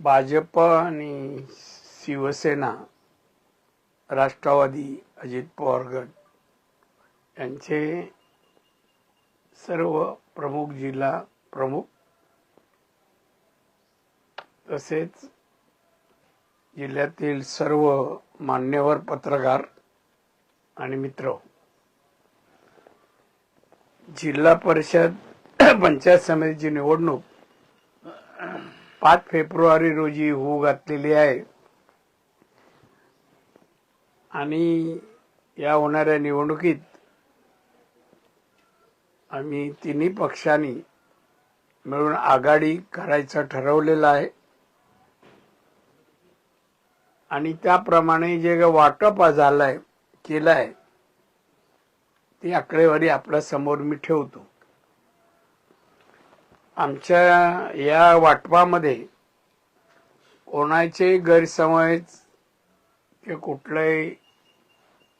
भाजप आणि शिवसेना राष्ट्रवादी अजित पवार गट यांचे सर्व प्रमुख जिल्हा प्रमुख तसेच जिल्ह्यातील सर्व मान्यवर पत्रकार आणि मित्र. जिल्हा परिषद पंचायत समितीची निवडणूक पाच फेब्रुवारी रोजी होऊ घातलेली आहे. आणि या होणाऱ्या निवडणुकीत आम्ही तिन्ही पक्षांनी मिळून आघाडी करायचं ठरवलेलं आहे. आणि त्याप्रमाणे जे वाटप झालंय केलंय ती आकडेवारी आपल्यासमोर मी ठेवतो. आमच्या या वाटपामध्ये कोणाचे गैरसमज किंवा कुठलंही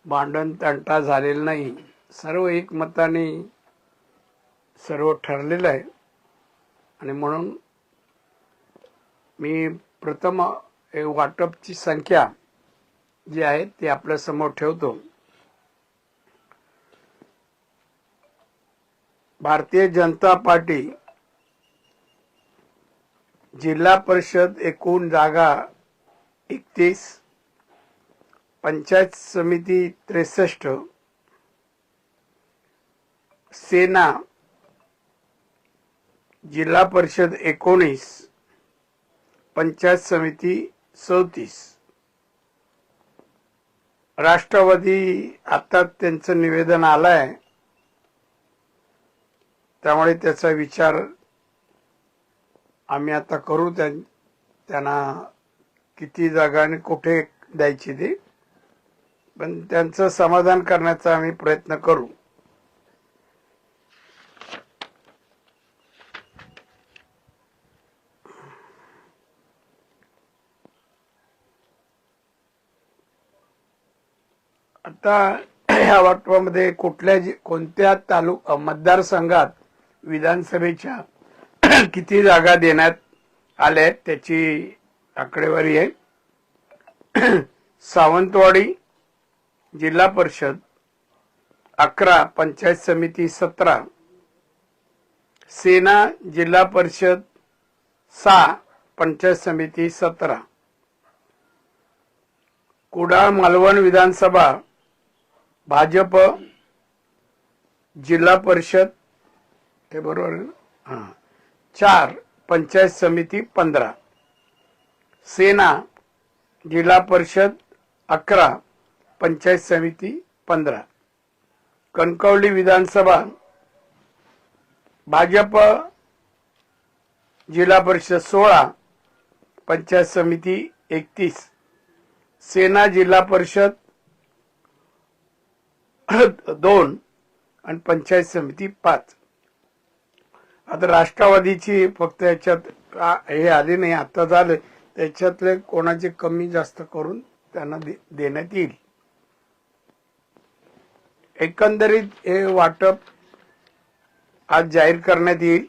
भांडण तंटा झालेलं नाही. सर्व एकमताने सर्व ठरलेलं आहे. आणि म्हणून मी प्रथम हे वाटपची संख्या जी आहे ती आपल्यासमोर ठेवतो. भारतीय जनता पार्टी जिल्हा परिषद एकूण जागा एकतीस पंचायत समिती त्रेसष्ट सेना जिल्हा परिषद एकोणीस पंचायत समिती चौतीस. राष्ट्रवादी आता त्यांचं निवेदन आलंय. त्यामुळे त्याचा विचार आम्ही आता करू त्यां- त्यांना किती जागा आणि कुठे द्यायची ती. पण त्यांचं समाधान करण्याचा आम्ही प्रयत्न करू. आता या वाटपामध्ये कुठल्या कोणत्या तालुका मतदारसंघात विधानसभेच्या किती जागा देण्यात आल्या आहेत त्याची आकडेवारी आहे. सावंतवाडी जिल्हा परिषद अकरा पंचायत समिती सतरा सेना जिल्हा परिषद सहा पंचायत समिती सतरा. कुडाळ मालवण विधानसभा भाजप जिल्हा परिषद हे बरोबर हां. चार पंचायत समिती पंधरा. सेना जिल्हा परिषद अकरा पंचायत समिती पंधरा. कणकवली विधानसभा भाजप जिल्हा परिषद सोळा पंचायत समिती एकतीस. सेना जिल्हा परिषद दोन आणि पंचायत समिती पाच. आता राष्ट्रवादीची फक्त याच्यात हे आले नाही आता झालं. त्याच्यातले कोणाचे कमी जास्त करून त्यांना देण्यात येईल. एकंदरीत हे वाटप आज जाहीर करण्यात येईल.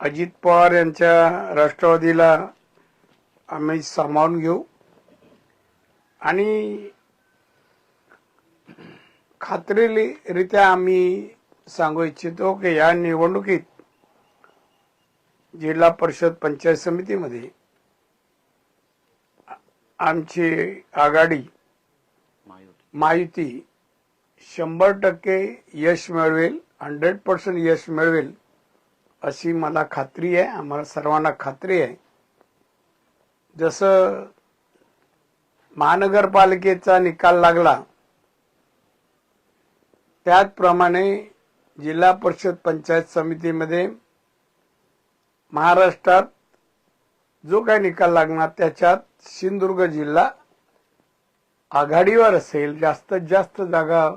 अजित पवार यांच्या राष्ट्रवादीला आम्ही सामावून घेऊ. आणि खात्रीरित्या आम्ही सांगू इच्छितो की या निवडणुकीत जिल्हा परिषद पंचायत समितीमध्ये आमची आघाडी माहिती शंभर टक्के यश मिळवेल हंड्रेड पर्सेंट यश मिळवेल अशी मला खात्री आहे आम्हाला सर्वांना खात्री आहे. जसं महानगरपालिकेचा निकाल लागला त्याचप्रमाणे जिल्हा परिषद पंचायत समितीमध्ये महाराष्ट्रात जो काही निकाल लागणार त्याच्यात सिंधुदुर्ग जिल्हा आघाडीवर असेल जास्तीत जास्त जागा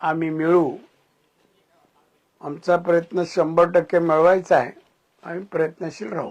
आम्ही मिळू आमचा प्रयत्न शंभर टक्के मिळवायचा आहे. आम्ही प्रयत्नशील राहू.